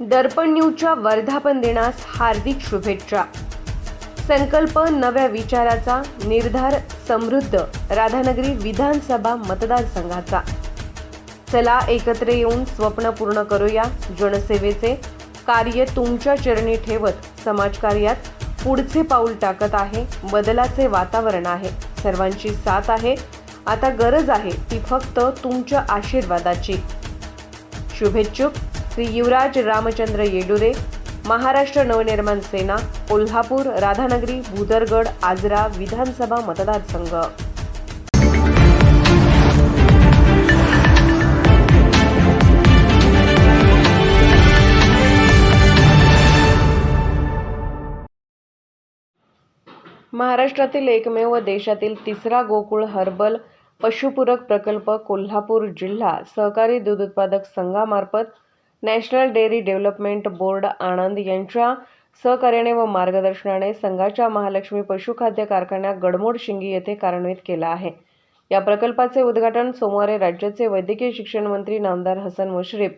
दर्पण न्यूजच्या वर्धापन दिनास हार्दिक शुभेच्छा. संकल्प नव्या विचाराचा निर्धार समृद्ध राधानगरी विधानसभा मतदारसंघाचा. चला एकत्र येऊन स्वप्न पूर्ण करूया जनसेवेचे. कार्य तुमच्या चरणी ठेवत समाजकार्यात पुढचे पाऊल टाकत आहे बदलाचे वातावरण आहे सर्वांची साथ आहे. आता गरज आहे ती फक्त तुमच्या आशीर्वादाची. शुभेच्छुक. श्री युवराज रामचंद्र येडुरे महाराष्ट्र नवनिर्माण सेना कोल्हापूर राधानगरी भूदरगड आजरा विधानसभा मतदारसंघ. महाराष्ट्रातील एकमेव देशातील तिसरा गोकुळ हर्बल पशुपूरक प्रकल्प कोल्हापूर जिल्हा सहकारी दूध उत्पादक संघामार्फत national dairy development board Anand यांच्या सहकार्याने व मार्गदर्शनाने संघाच्या महालक्ष्मी पशुखाद्य कारखान्यात गडमोड शिंगी येथे कार्यान्वित केला आहे. या प्रकल्पाचे उद्घाटन सोमवारी राज्याचे वैद्यकीय शिक्षण मंत्री नामदार हसन मुश्रीफ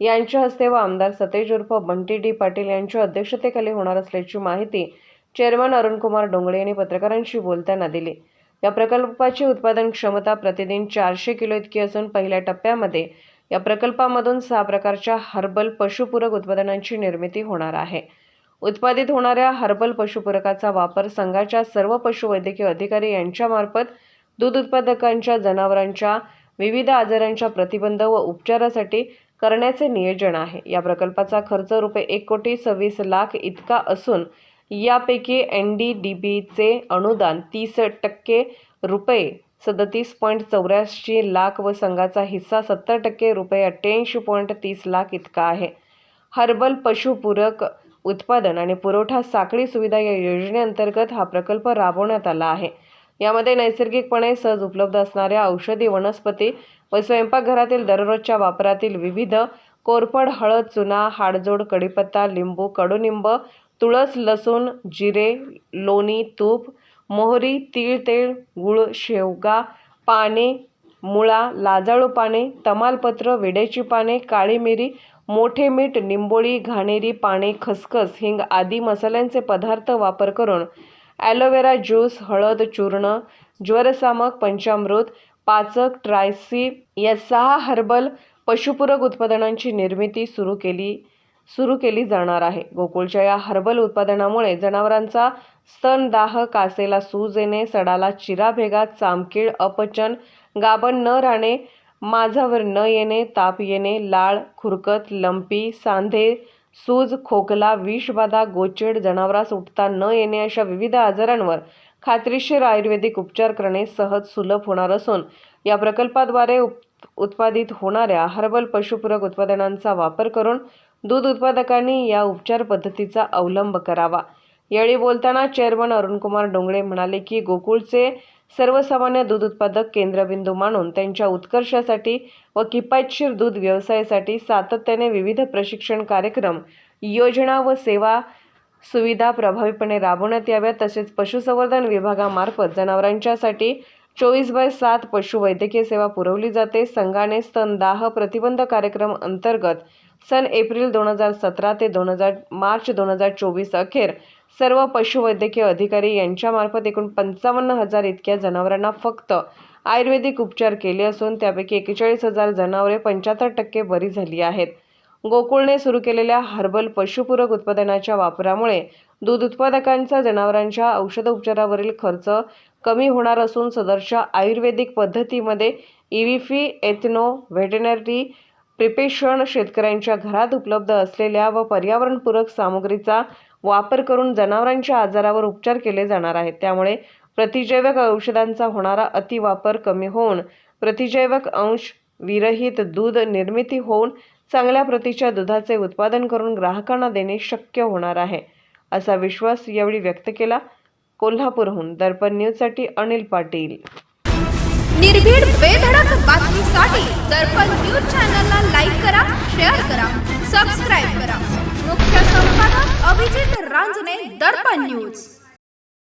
यांच्या हस्ते व आमदार सतेज उर्फ बंटी डी पाटील यांच्या अध्यक्षतेखाली होणार असल्याची माहिती चेअरमन अरुणकुमार डोंगळे यांनी पत्रकारांशी बोलताना दिली. या प्रकल्पाची उत्पादन क्षमता प्रतिदिन चारशे किलो इतकी असून पहिल्या टप्प्यामध्ये या प्रकल्पामधून सहा प्रकारच्या हर्बल पशुपूरक उत्पादनांची निर्मिती होणार आहे. उत्पादित होणाऱ्या हर्बल पशुपूरकाचा वापर संघाच्या सर्व पशुवैद्यकीय अधिकारी यांच्यामार्फत दूध उत्पादकांच्या जनावरांच्या विविध आजारांच्या प्रतिबंध व उपचारासाठी करण्याचे नियोजन आहे. या प्रकल्पाचा खर्च रुपये एक कोटी सव्वीस लाख इतका असून यापैकी एन डी डी बीचे अनुदान तीस टक्के रुपये सदतीस पॉईंट चौऱ्याऐंशी लाख व संघाचा हिस्सा सत्तर टक्के रुपये अठ्ठ्याऐंशी पॉईंट तीस लाख इतका आहे. हर्बल पशुपूरक उत्पादन आणि पुरवठा साखळी सुविधा या योजनेअंतर्गत हा प्रकल्प राबवण्यात आला आहे. यामध्ये नैसर्गिकपणे सहज उपलब्ध असणाऱ्या औषधी वनस्पती व स्वयंपाकघरातील दररोजच्या वापरातील विविध कोरफड हळद चुना हाडजोड कडीपत्ता लिंबू कडुनिंब तुळस लसूण जिरे लोणी तूप मोहरी तीळ गुळ शेवगा पाने मुळा लाजाळू पाने तमालपत्र विड्याची पाने काळी मिरी मोठे मीठ निंबोळी घाणेरी पाने खसखस हिंग आदी मसाल्यांचे पदार्थ वापर करून ॲलोवेरा ज्यूस हळद चूर्ण ज्वरसामक पंचामृत पाचक ट्रायसी या सहा हर्बल पशुपूरक उत्पादनांची निर्मिती सुरू केली. सुरू केली जाणार आहे. गोकुळच्या या हर्बल उत्पादनामुळे जनावरांचा स्तनदाह कासेला सूज येणे सडाला चिराभेगा चामकीळ अपचन गाबण न राहणे माझावर न येणे ताप येणे लाळ खुरकत लंपी सांधे सूज खोकला विषबाधा गोचेड जनावरास उठता न येणे अशा विविध आजारांवर खात्रीशीर आयुर्वेदिक उपचार करणे सहज सुलभ होणार असून या प्रकल्पाद्वारे उप उत्पादित होणाऱ्या हर्बल पशुपूरक उत्पादनांचा वापर करून दूध उत्पादकांनी या उपचार पद्धतीचा अवलंब करावा. यावेळी बोलताना चेअरमन अरुणकुमार डोंगळे म्हणाले की गोकुळचे सर्वसामान्य दूध उत्पादक केंद्रबिंदू मानून त्यांच्या उत्कर्षासाठी व किफायतशीर दूध व्यवसायासाठी सातत्याने विविध प्रशिक्षण कार्यक्रम योजना व सेवा सुविधा प्रभावीपणे राबवण्यात याव्यात तसेच पशुसंवर्धन विभागामार्फत जनावरांच्यासाठी चोवीस बाय सात पशुवैद्यकीय सेवा पुरवली जाते. संघाने स्तनदाह प्रतिबंध कार्यक्रम अंतर्गत सन एप्रिल दोन हजार सतरा ते दोन हजार मार्च दोन हजार चोवीस अखेर सर्व पशुवैद्यकीय अधिकारी यांच्यामार्फत एकूण पंचावन्न हजार इतक्या जनावरांना फक्त आयुर्वेदिक उपचार केले असून त्यापैकी एकेचाळीस हजार जनावरे पंच्याहत्तर टक्के बरी झाली आहेत. गोकुळने सुरू केलेल्या हर्बल पशुपूरक उत्पादनाच्या वापरामुळे दूध उत्पादकांचा जनावरांच्या औषधोपचारावरील खर्च कमी होणार असून सदरच्या आयुर्वेदिक पद्धतीमध्ये इव्हिफी एथनो व्हेटेनरी प्रिपेशन शेतकऱ्यांच्या घरात उपलब्ध असलेल्या व पर्यावरणपूरक सामुग्रीचा वापर करून जनावरांच्या आजारावर उपचार केले जाणार आहेत. त्यामुळे प्रतिजैवक औषधांचा होणारा अतिवापर कमी होऊन प्रतिजैवक अंश विरहित दूध निर्मिती होऊन चांगल्या प्रतीच्या दुधाचे उत्पादन करून ग्राहकांना देणे शक्य होणार आहे असा विश्वास यावेळी व्यक्त केला. कोल्हापूरहून दर्पण न्यूजसाठी अनिल पाटील. निर्भीड बेधडक बातमीसाठी दर्पण Urban News.